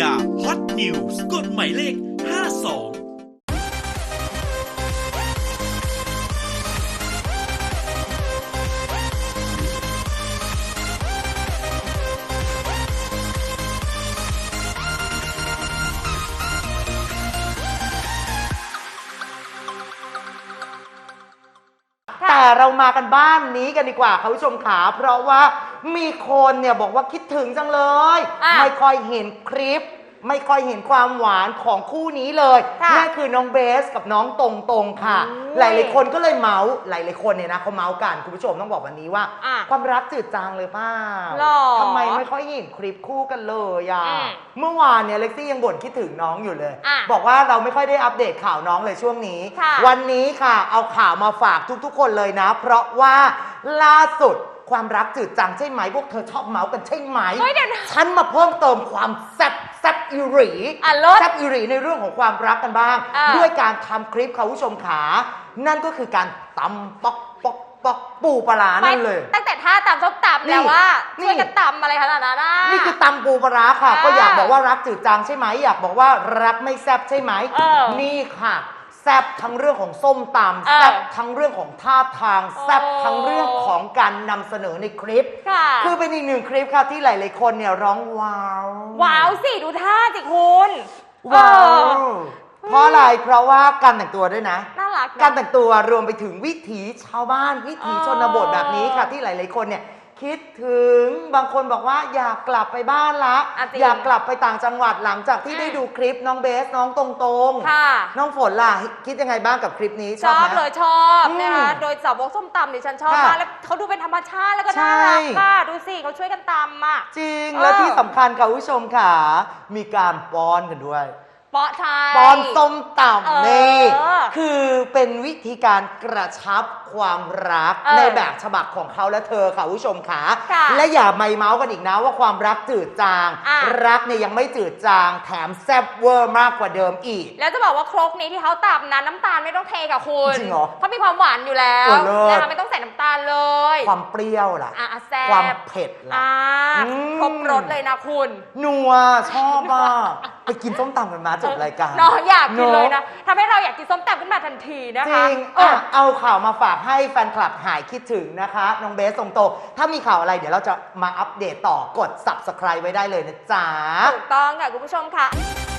ยาฮอตนิวส์กฎหมายเลข 52แต่เรามากันบ้านนี้กันดีกว่าค่ะคุณผู้ชมขาเพราะว่า มีคนเนี่ยบอกว่าคิดถึงจังเลย อะไม่ค่อยเห็นคลิป ไม่ค่อยเห็นความหวานของคู่นี้เลยค่ะนั่นคือน้องเบสกับน้องตรงตรงๆค่ะอุ้ยหลายๆคนก็เลยเมาส์หลายๆคนเนี่ยนะเขาเมาส์กันคุณผู้ชมต้องบอกวันนี้ว่า อะความรักจืดจางเลยเปล่าหรอทำไมไม่ค่อยเห็นคลิปคู่กันเลยอะอืมเมื่อวานเนี่ยเล็กซี่ยังบ่นคิดถึงน้องอยู่เลย อะบอกว่าเราไม่ค่อยได้อัปเดตข่าวน้องเลยช่วงนี้ ค่ะ วันนี้ค่ะเอาข่าวมาฝากทุกๆ คนเลยนะ เพราะว่าล่าสุด ความรักจืดจางใช่ไหมพวกเธอชอบเมาส์กันใช่ไหม เฮ้ยเดี๋ยวนะ ฉันมาเพิ่มเติมความแซ่บแซ่บอิหรี อะเลิศแซ่บอิหรีในเรื่องของความรักกันบ้าง อะด้วยการทำคลิปค่ะคุณผู้ชมขา นั่นก็คือการตำปอกปอกปอกปูปลาร้านั่นเลย ตั้งแต่ท่าตำส้มตำนี่แล้วว่านี่ ช่วยกันตำอะไรขนาดนั้นนะ นี่คือตำปูปลาร้าค่ะ อ่าก็อยากบอกว่ารักจืดจางใช่ไหมอยากบอกว่ารักไม่แซ่บใช่ไหมเออ นี่ค่ะ แซ่บทั้งเรื่องของส้มตำเออแซ่บทั้งเรื่องของท่าทางโอ้แซ่บทั้งเรื่องของการนำเสนอในคลิปค่ะคือเป็นอีกหนึ่งคลิปค่ะที่หลาย ๆ คนเนี่ยร้องว้าวว้าวสิดูท่าสิคุณว้าเอวอเพราะอะไรเพราะว่าการแต่งตัวด้วยนะ น่ารักนะ การแต่งตัวรวมไปถึงวิถีชาวบ้านวิถีเออชนบทแบบนี้ค่ะ ที่หลาย ๆ คนเนี่ย คิดถึงบางคนบอกว่าอยากกลับไปบ้านละ อะจริงอยากกลับไปต่างจังหวัดหลังจากที่อืม ได้ดูคลิปน้องเบสน้องตรงๆ ค่ะ น้องฝนล่ะ คิดยังไงบ้างกับคลิปนี้ชอบไหม เลยชอบอืมนะคะโดยสาวกส้มตำดิฉันชอบค่ะมากแล้วเขาดูเป็นธรรมชาติแล้วก็ใช่น่ารักค่ะดูสิเขาช่วยกันตำอะ จริงเออและที่สำคัญค่ะคุณผู้ชมค่ะ มีการป้อนกันด้วยเปาะไทยป้อนส้มเออตำนี่คือเป็นวิธีการกระชับความรักเออในแบบฉบับของเขาและเธอค่ะคุณผู้ชมค่ะค่ะและอย่าไม่เมาส์กันอีกนะว่าความรักจืดจาง อะ รักเนี่ยยังไม่จืดจาง แถมแซ่บเวอร์มากกว่าเดิมอีก แล้วจะบอกว่าครกนี้ที่เขาตำนั้นน้ำตาลไม่ต้องเทกับคุณจริงเหรอเขามีความหวานอยู่แล้วโอ้เลิศ นะคะไม่ต้องใส่น้ำ ตาลเลย ความเปรี้ยวล่ะ อะอะแซ่บความเผ็ดล่ะ อ่าอืม ครบรสเลยนะคุณนัวชอบมากไปกินส้มตำกันมาจบรายการเนาะอยากกินเลยเนนะทำให้เราอยากกินส้มตำขึ้นมาทันทีนะจคะริงเออะอ เอาข่าวมาฝากให้แฟนคลับหายคิดถึงนะคะ น้องเบสทรงโต ถ้ามีข่าวอะไรเดี๋ยวเราจะมาอัปเดตต่อกด subscribe ไว้ได้เลยนะจ๊ะ ถูกต้องค่ะ คุณผู้ชมค่ะ